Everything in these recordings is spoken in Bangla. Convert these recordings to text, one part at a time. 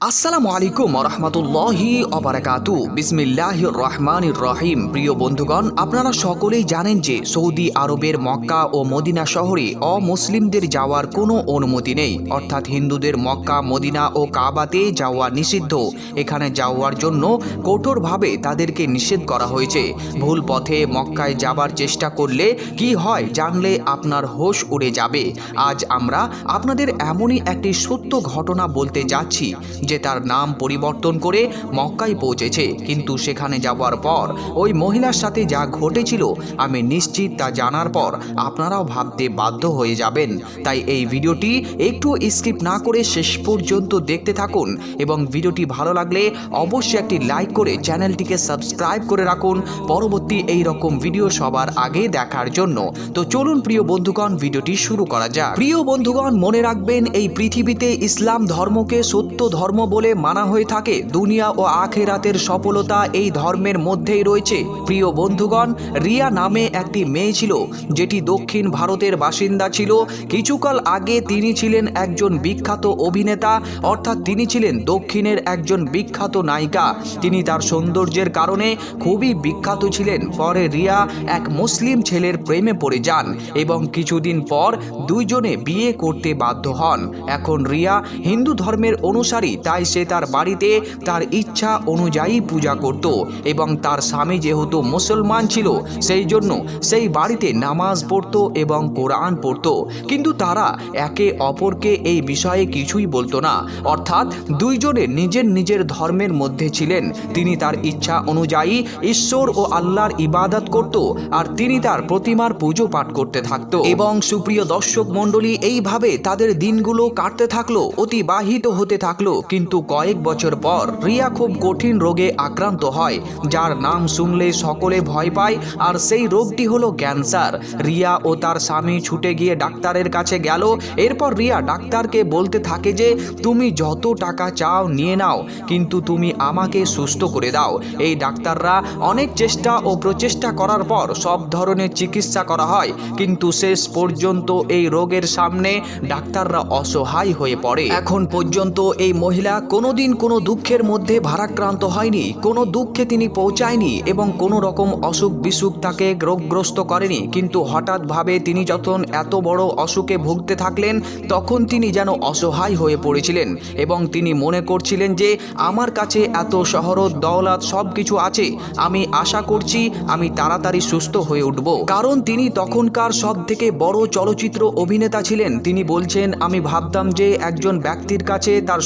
আসসালামু আলাইকুম রহমতুল্লাহি অবরাকাতু বিসমিল্লাহ রহমান রহিম। প্রিয় বন্ধুগণ, আপনারা সকলেই জানেন যে সৌদি আরবের মক্কা ও মদিনা শহরে অমুসলিমদের যাওয়ার কোনো অনুমতি নেই। অর্থাৎ হিন্দুদের মক্কা, মদিনা ও কাবাতে যাওয়া নিষিদ্ধ। এখানে যাওয়ার জন্য কঠোরভাবে তাদেরকে নিষেধ করা হয়েছে। ভুল পথে মক্কায় যাবার চেষ্টা করলে কি হয় জানলে আপনার হোশ উড়ে যাবে। আজ আমরা আপনাদের এমনই একটি সত্য ঘটনা বলতে যাচ্ছি যে তার নাম পরিবর্তন করে মক্কায় পৌঁছেছে। কিন্তু সেখানে যাওয়ার পর ওই মহিলার সাথে যা ঘটেছিল, আমি নিশ্চিত তা জানার পর আপনারাও ভাবতে বাধ্য হয়ে যাবেন। তাই এই ভিডিওটি একটু স্কিপ না করে শেষ পর্যন্ত দেখতে থাকুন এবং ভিডিওটি ভালো লাগলে অবশ্যই একটি লাইক করে চ্যানেলটিকে সাবস্ক্রাইব করে রাখুন। পরবর্তী এই রকম ভিডিও সবার আগে দেখার জন্য। তো চলুন প্রিয় বন্ধুগণ, ভিডিওটি শুরু করা যাক। প্রিয় বন্ধুগণ, মনে রাখবেন এই পৃথিবীতে ইসলাম ধর্মকে সত্য ধর্ম বলে মানা হয়ে থাকে, দুনিয়া ও আখেরাতের সফলতা এই ধর্মের মধ্যেই রয়েছে। প্রিয় বন্ধুগণ, রিয়া নামে একটি মেয়ে ছিল, যেটি দক্ষিণ ভারতের বাসিন্দা ছিল। কিছুকাল আগে তিনি ছিলেন একজন বিখ্যাত অভিনেতা, অর্থাৎ তিনি ছিলেন দক্ষিণের একজন বিখ্যাত নায়িকা। তিনি তার সৌন্দর্যের কারণে খুবই বিখ্যাত ছিলেন। পরে রিয়া এক মুসলিম ছেলের প্রেমে পড়ে যান এবং কিছুদিন পর দুইজনে বিয়ে করতে বাধ্য হন। এখন রিয়া হিন্দু ধর্মের অনুসারী তাই সে তার বাড়িতে তার ইচ্ছা অনুযায়ী পূজা করত এবং তার স্বামী যেহেতু মুসলমান ছিল, সেই জন্য সেই বাড়িতে নামাজ পড়তো এবং কোরআন পড়তো। কিন্তু তারা একে অপরকে এই বিষয়ে কিছুই বলতো না। অর্থাৎ দুইজনে নিজের নিজের ধর্মের মধ্যে ছিলেন। তিনি তার ইচ্ছা অনুযায়ী ঈশ্বর ও আল্লাহর ইবাদত করত আর তিনি তার প্রতিমার পুজো পাঠ করতে থাকতো। এবং সুপ্রিয় দর্শক মণ্ডলী, এইভাবে তাদের দিনগুলো কাটতে থাকল, অতিবাহিত হতে থাকল। কিন্তু কয়েক বছর পর রিয়া খুব কঠিন রোগে আক্রান্ত হয়, যার নাম শুনলে সকলে ভয় পায় আর সেই রোগটি হলো ক্যান্সার। রিয়া ও তার স্বামী ছুটে গিয়ে ডাক্তারের কাছে গেল। এরপর রিয়া ডাক্তারকে বলতে থাকে যে, তুমি যত টাকা চাও নিয়ে নাও, কিন্তু তুমি আমাকে সুস্থ করে দাও। এই ডাক্তাররা অনেক চেষ্টা ও প্রচেষ্টা করার পর সব ধরনের চিকিৎসা করা হয়, কিন্তু শেষ পর্যন্ত এই রোগের সামনে ডাক্তাররা অসহায় হয়ে পড়ে। এখন পর্যন্ত এই মহিলা কোনোদিন কোনো দুঃখের মধ্যে ভারাক্রান্ত হয়নি, কোনো দুঃখে তিনি পৌঁছায়নি এবং কোনো রকম অসুখ বিসুখ তাকে রোগগ্রস্ত করেনি। কিন্তু হঠাৎভাবে তিনি যখন এত বড় অসুখে ভুগতে থাকলেন, তখন তিনি যেন অসহায় হয়ে পড়েছিলেন এবং তিনি মনে করছিলেন যে, আমার কাছে এত শহরত, দৌলত সব কিছু আছে, আমি আশা করছি আমি তাড়াতাড়ি সুস্থ হয়ে উঠব। কারণ তিনি তখনকার সব থেকে বড় চলচ্চিত্র অভিনেতা ছিলেন। তিনি বলছেন, আমি ভাবতাম যে একজন ব্যক্তির কাছে তার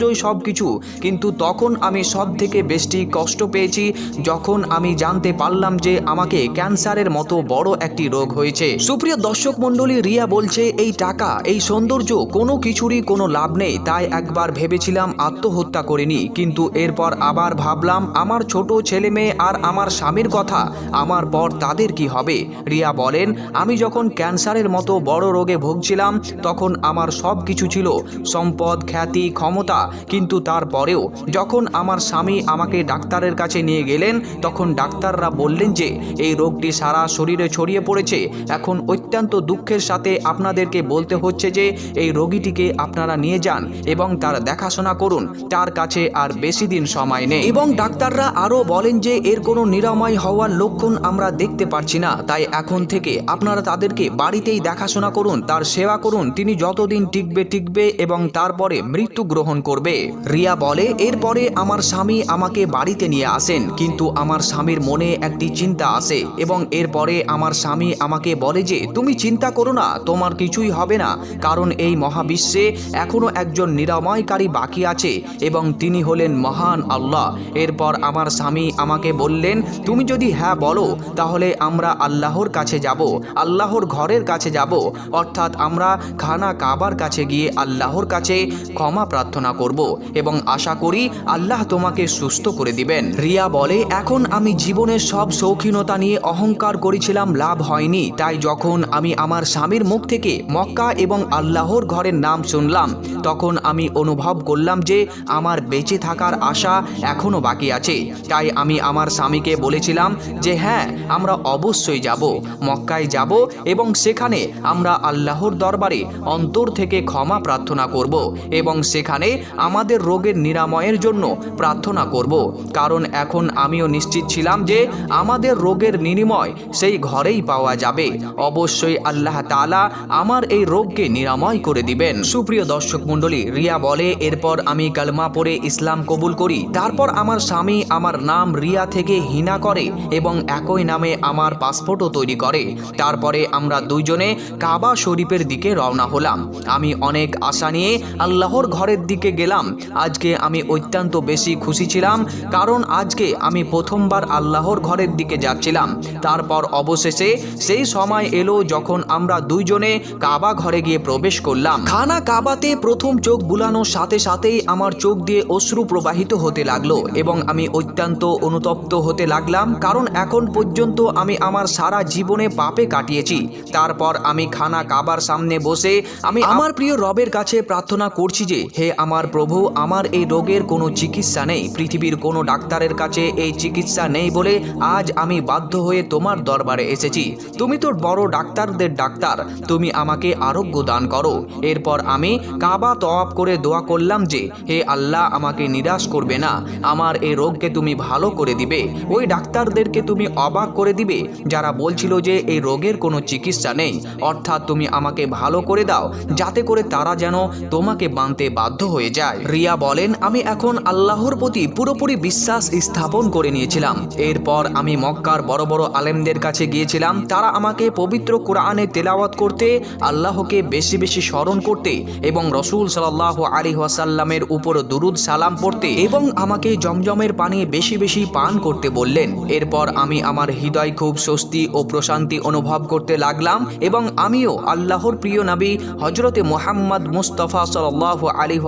সৌন্দর্যই সব কিছু কিন্তু তখন আমি সব থেকে বেশি কষ্ট পেয়েছি যখন আমি জানতে পারলাম যে আমাকে ক্যান্সারের মতো বড় একটি রোগ হয়েছে। সুপ্রিয় দর্শক মণ্ডলী, রিয়া বলছে, এই টাকা, এই সৌন্দর্য কোনো কিছুরই কোনো লাভ নেই। তাই একবার ভেবেছিলাম আত্মহত্যা করিনি। কিন্তু এরপর আবার ভাবলাম, আমার ছোট ছেলে মেয়ে আর আমার স্বামীর কথা, আমার পর তাদের কি হবে? রিয়া বলেন, আমি যখন ক্যান্সারের মতো বড় রোগে ভুগছিলাম, তখন আমার সব কিছু ছিল। সম্পদ, খ্যাতি, ক্ষমতা কিন্তু তারপরেও যখন আমার স্বামী আমাকে ডাক্তারের কাছে নিয়ে গেলেন, তখন ডাক্তাররা বললেন যে, এই রোগটি সারা শরীরে ছড়িয়ে পড়েছে। এখন অত্যন্ত দুঃখের সাথে আপনাদেরকে বলতে হচ্ছে যে, এই রোগীটিকে আপনারা নিয়ে যান এবং তার দেখাশোনা করুন। তার কাছে আর বেশি দিন সময় নেই। এবং ডাক্তাররা আরও বলেন যে, এর কোনো নিরাময় হওয়ার লক্ষণ আমরা দেখতে পারছি না। তাই এখন থেকে আপনারা তাদেরকে বাড়িতেই দেখাশোনা করুন, তার সেবা করুন। তিনি যতদিন টিকবে টিকবে এবং তারপরে মৃত্যু গ্রহণ করবে। রিয়া বলে, এরপরে আমার স্বামী আমাকে বাড়িতে নিয়ে আসেন, কিন্তু আমার স্বামীর মনে একটি চিন্তা আসে এবং এরপরে আমার স্বামী আমাকে বলে যে, তুমি চিন্তা করো না, তোমার কিছুই হবে না, কারণ এই মহাবিশ্বে এখনও একজন নিরাময়কারী বাকি আছে এবং তিনি হলেন মহান আল্লাহ। এরপর আমার স্বামী আমাকে বললেন, তুমি যদি হ্যাঁ বলো, তাহলে আমরা আল্লাহর কাছে যাব, আল্লাহর ঘরের কাছে যাব। অর্থাৎ আমরা খানা কাবার কাছে গিয়ে আল্লাহর কাছে ক্ষমা প্রার্থনা করব এবং আশা করি আল্লাহ তোমাকে সুস্থ করে দিবেন। রিয়া বলে, এখন আমি জীবনের সব শৌখিনতা নিয়ে অহংকার করেছিলাম, লাভ হয়নি। তাই যখন আমি আমার স্বামীর মুখ থেকে মক্কা এবং আল্লাহর ঘরের নাম শুনলাম, তখন আমি অনুভব করলাম যে আমার বেঁচে থাকার আশা এখনও বাকি আছে। তাই আমি আমার স্বামীকে বলেছিলাম যে হ্যাঁ আমরা অবশ্যই যাব, মক্কায় যাব এবং সেখানে আমরা আল্লাহর দরবারে অন্তর থেকে ক্ষমা প্রার্থনা করব এবং সেখানে আমাদের রোগের নিরাময়ের জন্য প্রার্থনা করব। কারণ এখন আমিও নিশ্চিত ছিলাম যে আমাদের রোগের নিরাময় সেই ঘরেই পাওয়া যাবে। অবশ্যই আল্লাহ তাআলা আমার এই রোগকে নিরাময় করে দিবেন। সুপ্রিয় দর্শক মণ্ডলী, রিয়া বলে, এরপর আমি কালমা পড়ে ইসলাম কবুল করি। তারপর আমার স্বামী আমার নাম রিয়া থেকে হিনা করে এবং একই নামে আমার পাসপোর্টও তৈরি করে। তারপরে আমরা দুইজনে কাবা শরীফের দিকে রওনা হলাম। আমি অনেক আশা নিয়ে আল্লাহর ঘরের দিকে গেলাম। আজকে আমি অত্যন্ত বেশি খুশি ছিলাম, কারণ আজকে আমি প্রথমবার আল্লাহর ঘরের দিকে যাচ্ছিলাম। তারপর অবশেষে সেই সময় এলো যখন আমরা দুইজনে কাবা ঘরে গিয়ে প্রবেশ করলাম। খানা কাবাতে প্রথম চোখ বুলানোর সাথে সাথেই আমার চোখ দিয়ে অশ্রু প্রবাহিত হতে লাগল এবং আমি অত্যন্ত অনুতপ্ত হতে লাগলাম, কারণ এখন পর্যন্ত আমি আমার সারা জীবনে পাপে কাটিয়েছি। তারপর আমি খানা কাবার সামনে বসে আমি আমার প্রিয় রবের কাছে প্রার্থনা করছি যে, হে আমার প্রভু, আমার এই রোগের কোনো চিকিৎসা নেই। পৃথিবীর কোনো ডাক্তারের কাছে এই চিকিৎসা নেই বলে আজ আমি বাধ্য হয়ে তোমার দরবারে এসেছি। তুমি তোর বড় ডাক্তারদের ডাক্তার। তুমি আমাকে আরোগ্য দান করো। এরপর আমি কাবা তওয়াব করে দোয়া করলাম যে, হে আল্লাহ, আমাকে নিরাশ করবে না। আমার এই রোগকে তুমি ভালো করে দিবে। ওই ডাক্তারদেরকে তুমি অবাক করে দিবে, যারা বলছিল যে এই রোগের কোনো চিকিৎসা নেই। অর্থাৎ তুমি আমাকে ভালো করে দাও, যাতে করে তারা যেন তোমাকে বানতে বাধ্য হয়ে যায়। রিয়া বলেন, আমি এখন আল্লাহর প্রতি পুরোপুরি বিশ্বাস স্থাপন করে নিয়েছিলাম। এরপর আমি মক্কার বড় বড় আলেমদের কাছে গিয়েছিলাম। তারা আমাকে পবিত্র কোরআনে তেলাওয়াত করতে, আল্লাহকে বেশি বেশি স্মরণ করতে এবং রসুল সাল্লাহ আলী ওয়াসাল্লামের উপর দুরুদ সালাম পড়তে এবং আমাকে জমজমের পানি বেশি বেশি পান করতে বললেন। এরপর আমি আমার হৃদয় খুব স্বস্তি ও প্রশান্তি অনুভব করতে লাগলাম এবং আমিও আল্লাহর প্রিয় নবী হজরতে মোহাম্মদ মুস্তফা সাল্লাহ আলী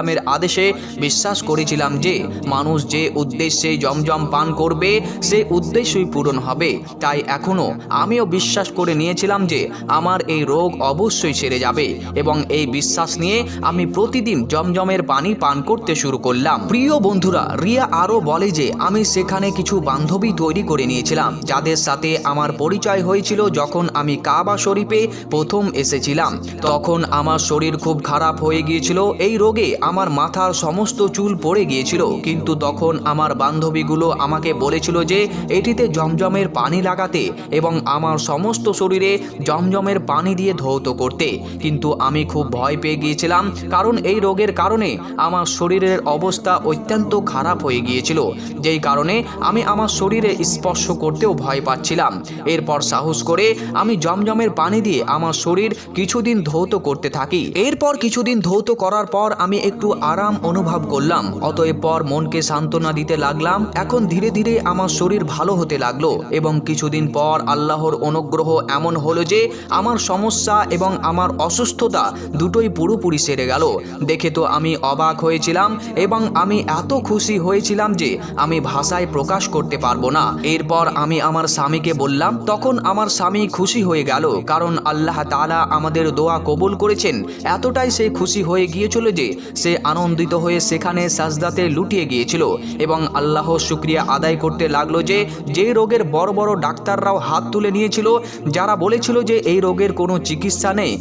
ওয়াসাল্লামের আদেশে বিশ্বাস করেছিলাম যে মানুষ যে উদ্দেশ্যে জমজম পান করবে, সে উদ্দেশ্যই পূরণ হবে। তাই এখনও আমিও বিশ্বাস করে নিয়েছিলাম যে আমার এই রোগ অবশ্যই সেরে যাবে এবং এই বিশ্বাস নিয়ে আমি প্রতিদিন জমজমের পানি পান করতে শুরু করলাম। প্রিয় বন্ধুরা, রিয়া আরও বলে যে আমি সেখানে কিছু বান্ধবী তৈরি করে নিয়েছিলাম, যাদের সাথে আমার পরিচয় হয়েছিল যখন আমি কাবা শরীফে প্রথম এসেছিলাম। তখন আমার শরীর খুব খারাপ হয়ে গিয়েছিল, এই রোগে আমার মাথার সমস্ত চুল পড়ে গিয়েছিল। কিন্তু তখন আমার বান্ধবীগুলো আমাকে বলেছিল যে, এটিতে জমজমের পানি লাগাতে এবং আমার সমস্ত শরীরে জমজমের পানি দিয়ে ধৌত করতে। কিন্তু আমি খুব ভয় পেয়ে গিয়েছিলাম, কারণ এই রোগের কারণে আমার শরীরের অবস্থা অত্যন্ত খারাপ হয়ে গিয়েছিল। যেই কারণে আমি আমার শরীরে স্পর্শ করতেও ভয় পাচ্ছিলাম। এরপর সাহস করে আমি জমজমের পানি দিয়ে আমার শরীর কিছুদিন ধৌত করতে থাকি। এরপর কিছুদিন ধৌত করার পর আমি একটু আরাম অনুভব করলাম, অতএব পর মনকে সান্ত্বনা দিতে লাগলাম। এখন ধীরে ধীরে আমার শরীর ভালো হতে লাগল এবং কিছুদিন পর আল্লাহর অনুগ্রহ এমন হলো যে আমার সমস্যা এবং আমার অসুস্থতা দুটোই পুরোপুরি সেরে গেল। দেখে তো আমি অবাক হয়েছিলাম এবং আমি এত খুশি হয়েছিলাম যে আমি ভাষায় প্রকাশ করতে পারব না। এরপর আমি আমার স্বামীকে বললাম, তখন আমার স্বামী খুশি হয়ে গেল, কারণ আল্লাহ তালা আমাদের দোয়া কবুল করেছেন। এতটাই সে খুশি হয়ে গিয়েছিল যে সে আনন্দিত হয়ে সেখানে সাজদাতে লুটিয়ে গিয়েছিল এবং আল্লাহ শুক্রিয়া আদায় করতে লাগল যে যে রোগের বড় বড় ডাক্তাররাও হাত তুলে নিয়েছিল, যারা বলেছিল যে এই রোগের কোনো চিকিৎসা নেই।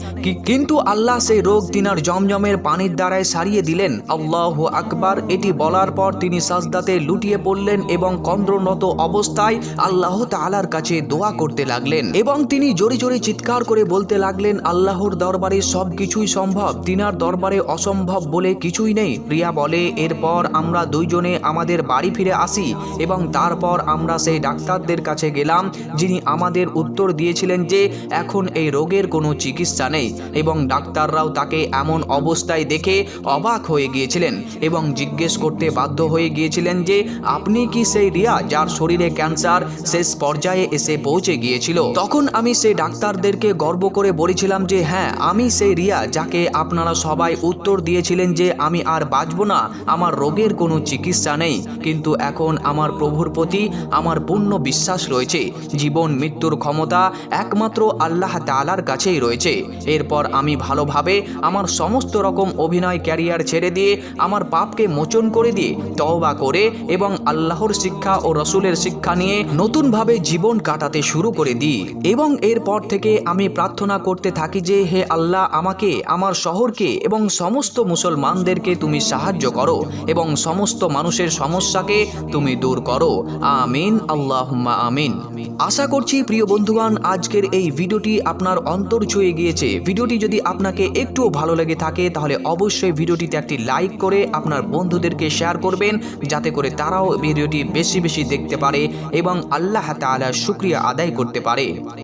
কিন্তু আল্লাহ সেই রোগ তিনার জমজমের পানির দ্বারায় সারিয়ে দিলেন। আল্লাহ আকবার, এটি বলার পর তিনি সাজদাতে লুটিয়ে পড়লেন এবং কন্দ্রনত অবস্থায় আল্লাহ তালার কাছে দোয়া করতে লাগলেন এবং তিনি জোরে জোরে চিৎকার করে বলতে লাগলেন, আল্লাহর দরবারে সব কিছুই সম্ভব। তিনার দরবারে অসম্ভব বলে কিছুই নেই। প্রিয়া বলে, এরপর আমরা দুইজনে আমাদের বাড়ি ফিরে আসি এবং তারপর আমরা সেই ডাক্তারদের কাছে গেলাম, যিনি আমাদের উত্তর দিয়েছিলেন যে এখন এই রোগের কোনো চিকিৎসা নেই এবং ডাক্তাররাও তাকে এমন অবস্থায় দেখে অবাক হয়ে গিয়েছিলেন এবং জিজ্ঞেস করতে বাধ্য হয়ে গিয়েছিলেন যে, আপনি কি সেই রিয়া যার শরীরে ক্যান্সার শেষ পর্যায়ে এসে পৌঁছে গিয়েছিল? তখন আমি সেই ডাক্তারদেরকে গর্ব করে বলেছিলাম যে হ্যাঁ আমি সেই রিয়া যাকে আপনারা সবাই উত্তর দিয়েছিলেন যে আমি আর বাঁচব না, আমার রোগের কোনো চিকিৎসা নেই। কিন্তু এখন আমার প্রভুর প্রতি আমার পূর্ণ বিশ্বাস রয়েছে। জীবন, মৃত্যুর ক্ষমতা একমাত্র আল্লাহ তাআলার কাছেই রয়েছে। এরপর আমি ভালোভাবে আমার সমস্ত রকম অভিনয় ক্যারিয়ার ছেড়ে দিয়ে, আমার পাপকে মোচন করে দিয়ে, তওবা করে এবং আল্লাহর শিক্ষা ও রসুলের শিক্ষা নিয়ে নতুনভাবে জীবন কাটাতে শুরু করে দিই। এবং এরপর থেকে আমি প্রার্থনা করতে থাকি যে, হে আল্লাহ, আমাকে, আমার শহরকে এবং সমস্ত মুসলমান মুসলমানদেরকে তুমি সাহায্য করো এবং সমস্ত মানুষের সমস্যাকে তুমি দূর করো। আমিন, আল্লাহুম্মা আমিন। আশা করছি প্রিয় বন্ধুগণ, আজকের এই ভিডিওটি আপনার অন্তর ছুঁয়ে গিয়েছে। ভিডিওটি যদি আপনাকে একটুও ভালো লেগে থাকে, তাহলে অবশ্যই ভিডিওটিতে একটি লাইক করে আপনার বন্ধুদেরকে শেয়ার করবেন, যাতে করে তারাও ভিডিওটি বেশি বেশি দেখতে পারে এবং আল্লাহ তাআলার শুক্রিয়া আদায় করতে পারে।